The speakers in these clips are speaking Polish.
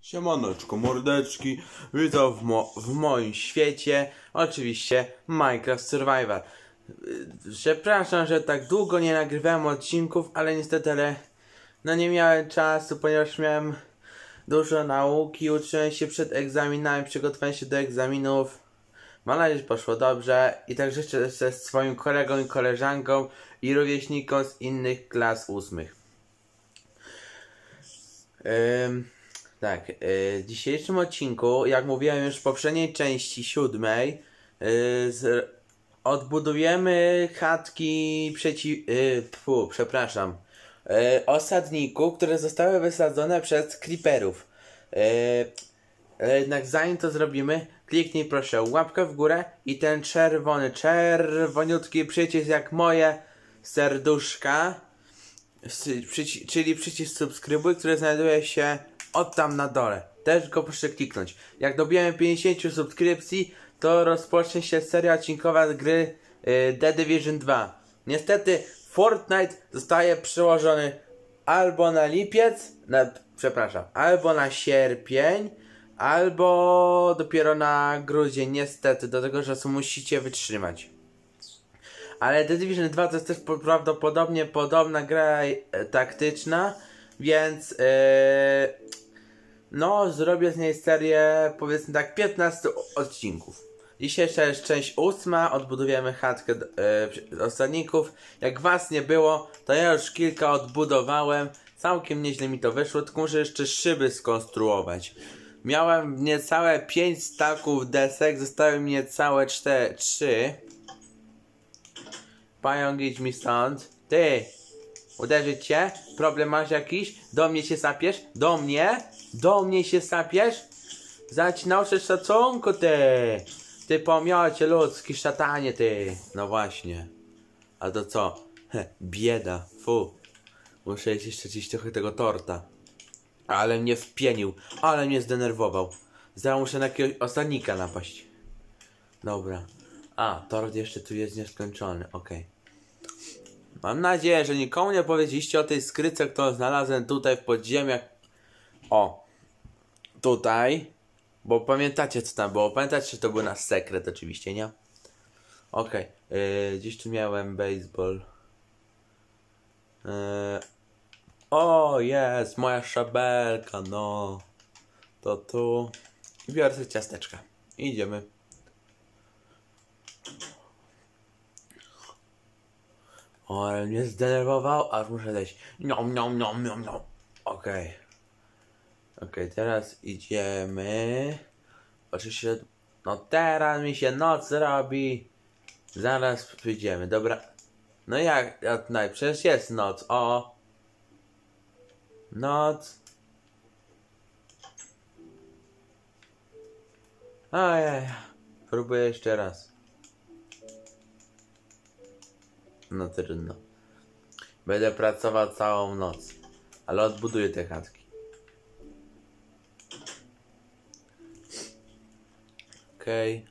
Siemaneczko, mordeczki, witam w, mo w moim świecie, oczywiście Minecraft Survivor. Yy, Przepraszam, że tak długo nie nagrywałem odcinków, ale niestety, ale no nie miałem czasu, ponieważ miałem dużo nauki, uczyłem się przed egzaminami, przygotowałem się do egzaminów. Mam nadzieję, że poszło dobrze i tak życzę ze swoim kolegą i koleżanką i rówieśnikom z innych klas ósmych. Ym, tak, yy, w dzisiejszym odcinku, jak mówiłem już w poprzedniej części, siódmej, z, odbudujemy chatki przeciw... Pfu, przepraszam. Yy, osadników, które zostały wysadzone przez creeperów. Jednak zanim to zrobimy, kliknij proszę łapkę w górę i ten czerwony, czerwoniutki przycisk jak moje serduszka, czyli przycisk subskrybuj, który znajduje się od tam na dole. Też go proszę kliknąć. Jak dobijemy 50 subskrypcji, to rozpocznie się seria odcinkowa z gry y, The Division 2. Niestety Fortnite zostaje przełożony albo na lipiec, na, przepraszam, albo na sierpień, albo dopiero na grudzień, niestety, do tego czasu musicie wytrzymać. Ale The Division 2 to jest też po- prawdopodobnie podobna gra e, taktyczna, więc e, no zrobię z niej serię powiedzmy tak 15 odcinków. Dzisiejsza jest część ósma, odbudujemy chatkę e, osadników. Jak was nie było, to ja już kilka odbudowałem. Całkiem nieźle mi to wyszło, tylko muszę jeszcze szyby skonstruować. Miałem niecałe 5 staków desek, zostały mi niecałe 4, 3. Pająk, idź mi stąd. Ty! Uderzyć cię? Problem masz jakiś? Do mnie się sapiesz? Do mnie? Do mnie się sapiesz? Zacinał się szacunku, ty! Ty pomiocie ludzki, szatanie, ty! No właśnie. A to co? Heh, bieda, fu. Muszę jeszcze zjeść trochę tego torta. Ale mnie wpienił, ale mnie zdenerwował. Zaraz muszę na jakiegoś osadnika napaść. Dobra. A, tort jeszcze tu jest nieskończony, okej. Mam nadzieję, że nikomu nie powiedzieliście o tej skryce, którą znalazłem tutaj w podziemiach. O, tutaj. Bo pamiętacie co tam było? Pamiętacie, że to był nasz sekret oczywiście, nie? Okej, yy, gdzieś tu miałem baseball. Yy, o, jest, moja szabelka, no. To tu. Biorę sobie ciasteczka. Idziemy. O, ale mnie zdenerwował, aż muszę zejść. Niom, niom, niom, niom, niom. Okej. Okej, teraz idziemy. Oczywiście, no teraz mi się noc robi. Zaraz przyjdziemy, dobra. No jak, jak naj, przecież jest noc, o. Noc. Ojej, próbuję jeszcze raz. No trudno. Będę pracował całą noc. Ale odbuduję te chatki. Okej.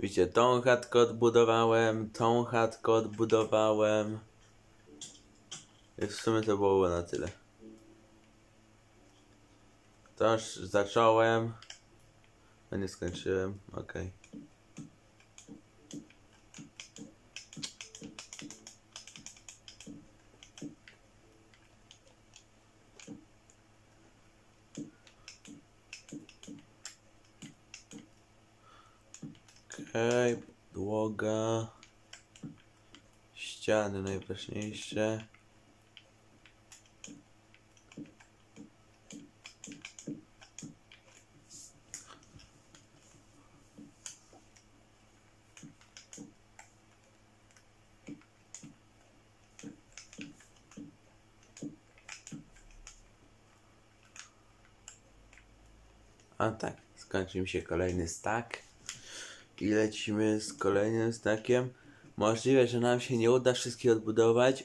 Widzicie, tą chatkę odbudowałem, tą chatkę odbudowałem. I w sumie to było na tyle. To już zacząłem. A nie skończyłem. Okej. Okej, podłoga. Ściany najważniejsze. A tak, skończył mi się kolejny stack. I lecimy z kolejnym stackiem. Możliwe, że nam się nie uda wszystkich odbudować,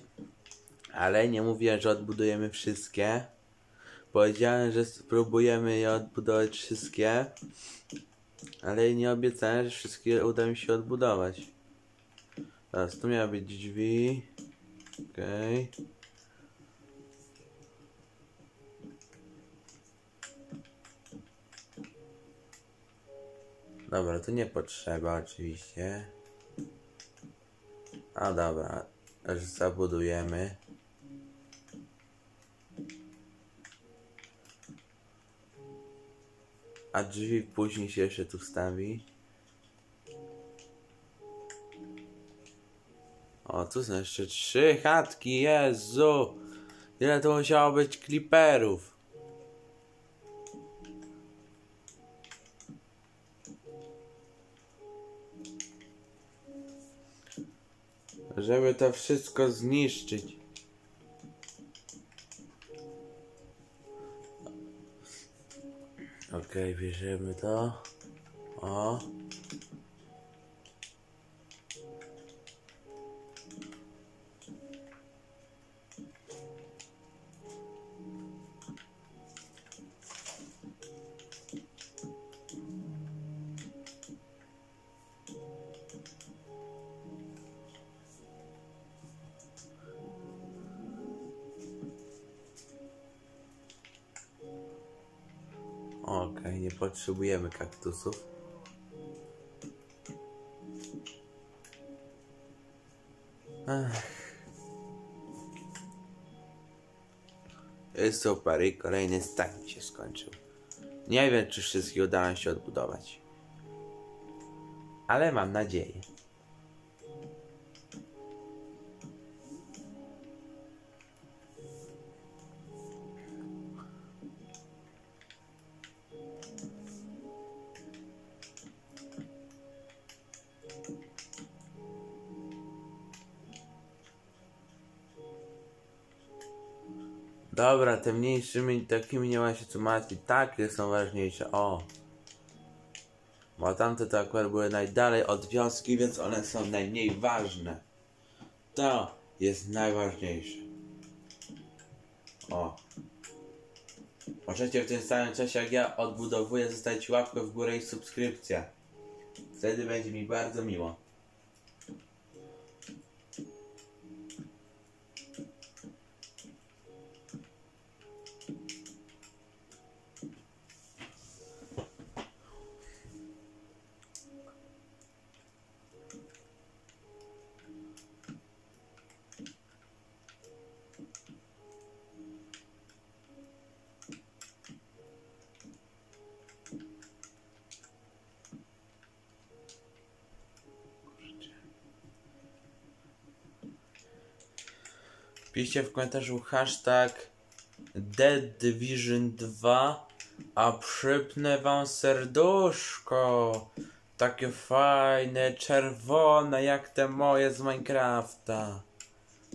ale nie mówiłem, że odbudujemy wszystkie. Powiedziałem, że spróbujemy je odbudować wszystkie, ale nie obiecałem, że wszystkie uda mi się odbudować. Teraz tu miały być drzwi. Okej. Dobra, to nie potrzeba oczywiście. A dobra, aż zabudujemy. A drzwi później się jeszcze tu wstawi. O, tu są jeszcze trzy chatki, Jezu! Ile to musiało być kliperów? Żeby to wszystko zniszczyć. Okej, bierzemy to. O. Okej, nie potrzebujemy kaktusów. Ech. Jest super i kolejny stan mi się skończył. Nie wiem, czy wszystkie uda nam się odbudować. Ale mam nadzieję. Dobra, te mniejszymi takimi nie ma się co martwić. Takie są ważniejsze. O. Bo tamte to akurat były najdalej od wioski, więc one są najmniej ważne. To jest najważniejsze. O. Możecie w tym samym czasie jak ja odbudowuję zostawić łapkę w górę i subskrypcję. Wtedy będzie mi bardzo miło. Piszcie w komentarzu hashtag Dead Division 2 a przypnę wam serduszko. Takie fajne, czerwone, jak te moje z Minecrafta.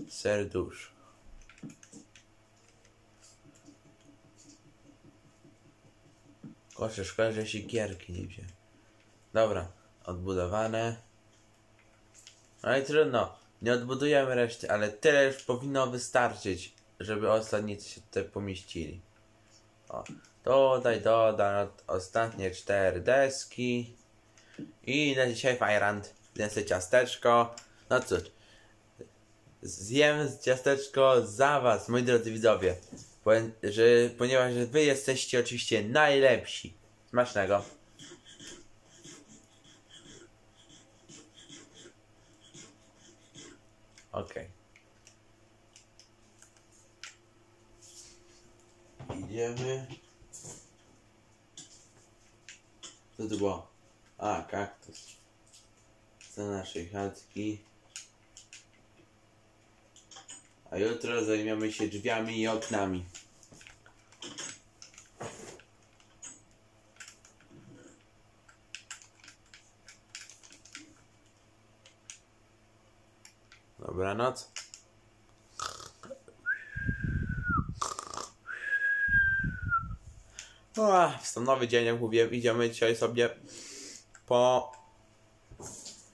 Serduszko. Kurczę, szkoda, że się gierki nie wziąłem. Dobra, odbudowane. No i trudno, nie odbudujemy reszty, ale tyle już powinno wystarczyć, żeby ostatnicy się tutaj pomieścili. O, dodaj, dodaj, no, ostatnie cztery deski. I na dzisiaj fajrand, zjem ciasteczko. No cóż, zjem ciasteczko za was, moi drodzy widzowie. Że, ponieważ wy jesteście oczywiście najlepsi. Smacznego. Okej. Idziemy. Co to było? A, kaktus. Za naszej chatki. A jutro zajmiemy się drzwiami i oknami. Dobranoc. O, nowy dzień, jak idziemy dzisiaj sobie po...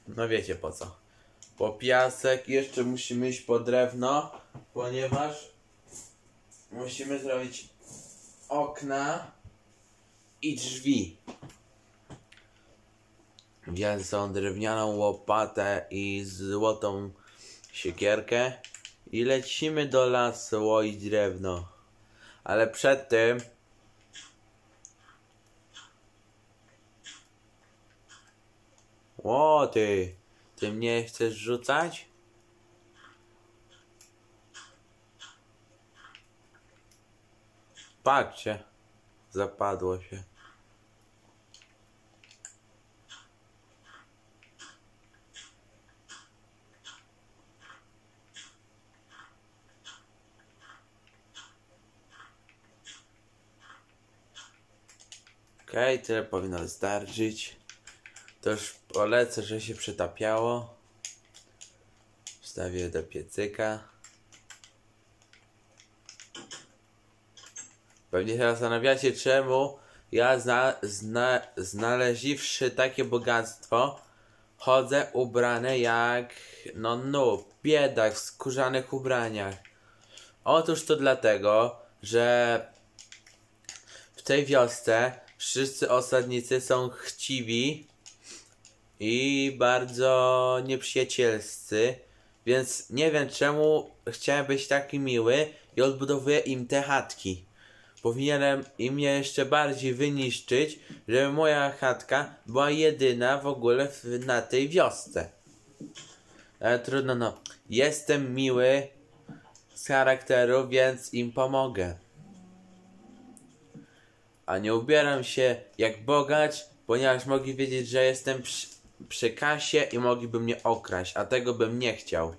No wiecie po co. Po piasek, jeszcze musimy iść po drewno, ponieważ musimy zrobić okna i drzwi. Wziąłem tą drewnianą łopatę i złotą siekierkę i lecimy do lasu łoić drewno. Ale przed tym O ty, ty mnie chcesz rzucać? Patrzcie, zapadło się. Okej, tyle powinno wystarczyć. To już polecę, że się przytapiało. Wstawię do piecyka. Pewnie się zastanawiacie, czemu ja zna, zna, znaleziwszy takie bogactwo, chodzę ubrany jak, no no, biedak w skórzanych ubraniach. Otóż to dlatego, że w tej wiosce wszyscy osadnicy są chciwi i bardzo nieprzyjacielscy, więc nie wiem czemu chciałem być taki miły i odbudowuję im te chatki. Powinienem im je jeszcze bardziej wyniszczyć, żeby moja chatka była jedyna w ogóle w, na tej wiosce. Ale trudno no. Jestem miły z charakteru, więc im pomogę. A nie ubieram się jak bogacz, ponieważ mogli wiedzieć, że jestem przy, przy kasie i mogliby mnie okraść, a tego bym nie chciał.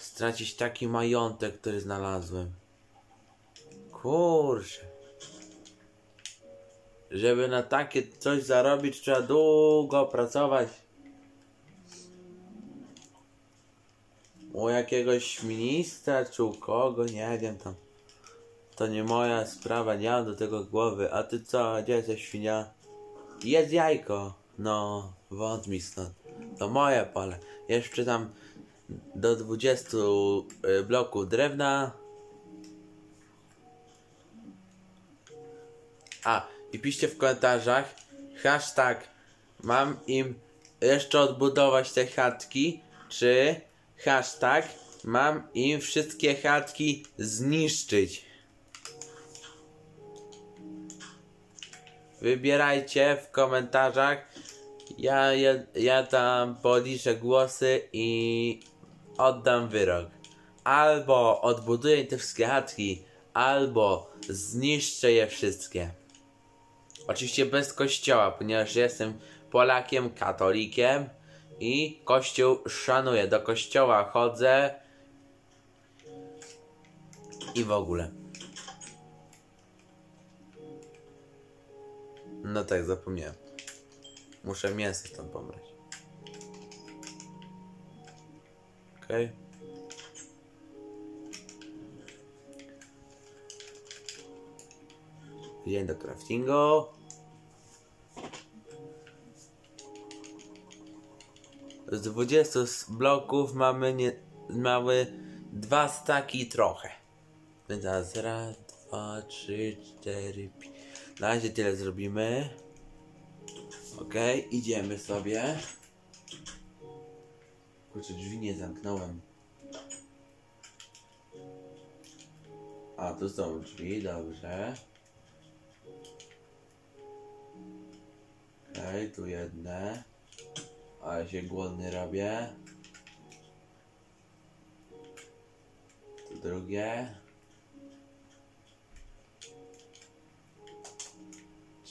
Stracić taki majątek, który znalazłem. Kurczę. Żeby na takie coś zarobić, trzeba długo pracować. U jakiegoś ministra czy u kogo, nie wiem tam. To nie moja sprawa, nie mam do tego głowy. A ty co, gdzie jesteś świnia? Jedz jajko. No, wąt mi stąd. To moje pole. Jeszcze tam do 20 y, bloków drewna. A, i piszcie w komentarzach hashtag mam im jeszcze odbudować te chatki, czy hashtag mam im wszystkie chatki zniszczyć. Wybierajcie w komentarzach. Ja, ja, ja tam policzę głosy i oddam wyrok. Albo odbuduję te wszystkie chatki, albo zniszczę je wszystkie. Oczywiście bez kościoła, ponieważ jestem Polakiem, katolikiem i kościół szanuję. Do kościoła chodzę i w ogóle. No tak, zapomniałem. Muszę mięso stąd pobrać. Okej. Okay. Idziemy do craftingu. Z 20 bloków mamy nie, mamy dwa staki i trochę. Więc teraz raz, dwa, trzy, cztery, pięć. Na razie tyle zrobimy. Ok, idziemy sobie. Kurczę, drzwi nie zamknąłem. A, tu są drzwi, dobrze. Okay, tu jedne. Ale się głodny robię. Tu drugie.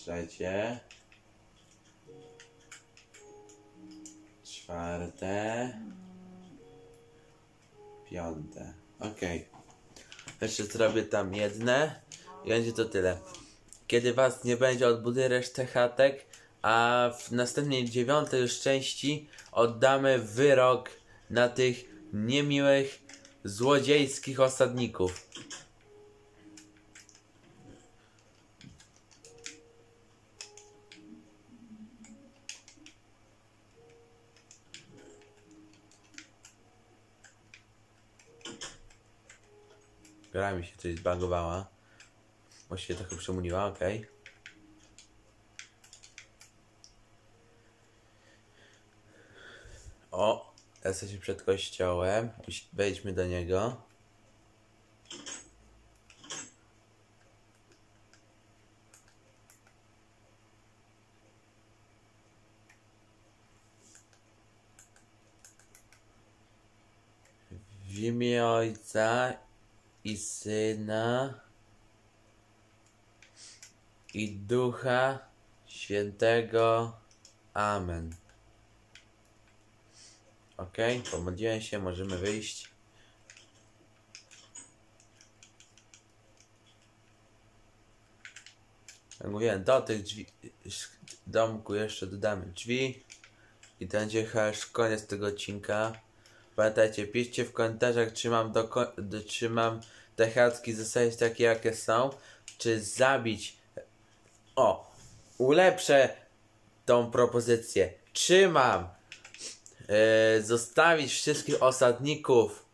Trzecie. Czwarte. Piąte. Ok. Jeszcze zrobię tam jedne. I będzie to tyle. Kiedy was nie będzie, odbuduję resztę chatek. A w następnej dziewiątej już części oddamy wyrok na tych niemiłych, złodziejskich osadników. Gra mi się coś zbagowała. Może Właściwie trochę przemuniła, ok. O, jesteśmy przed kościołem. Wejdźmy do niego. W imię Ojca i Syna i Ducha Świętego. Amen. Ok, pomodliłem się, możemy wyjść. Jak mówiłem, do tych drzwi, domku jeszcze dodamy drzwi. I to będzie chyba koniec tego odcinka. Pamiętajcie, piszcie w komentarzach, czy mam, do, czy mam te chatki zostawić takie, jakie są, czy zabić. O, ulepszę tą propozycję. Czy mam e, zostawić wszystkich osadników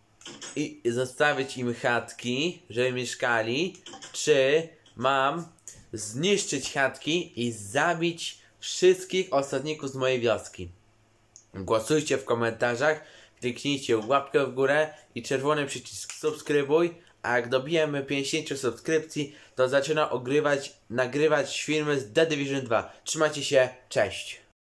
i zostawić im chatki, żeby mieszkali, czy mam zniszczyć chatki i zabić wszystkich osadników z mojej wioski. Głosujcie w komentarzach, kliknijcie łapkę w górę i czerwony przycisk subskrybuj, a jak dobijemy 50 subskrypcji, to zaczynam ogrywać, nagrywać filmy z The Division 2. Trzymajcie się, cześć!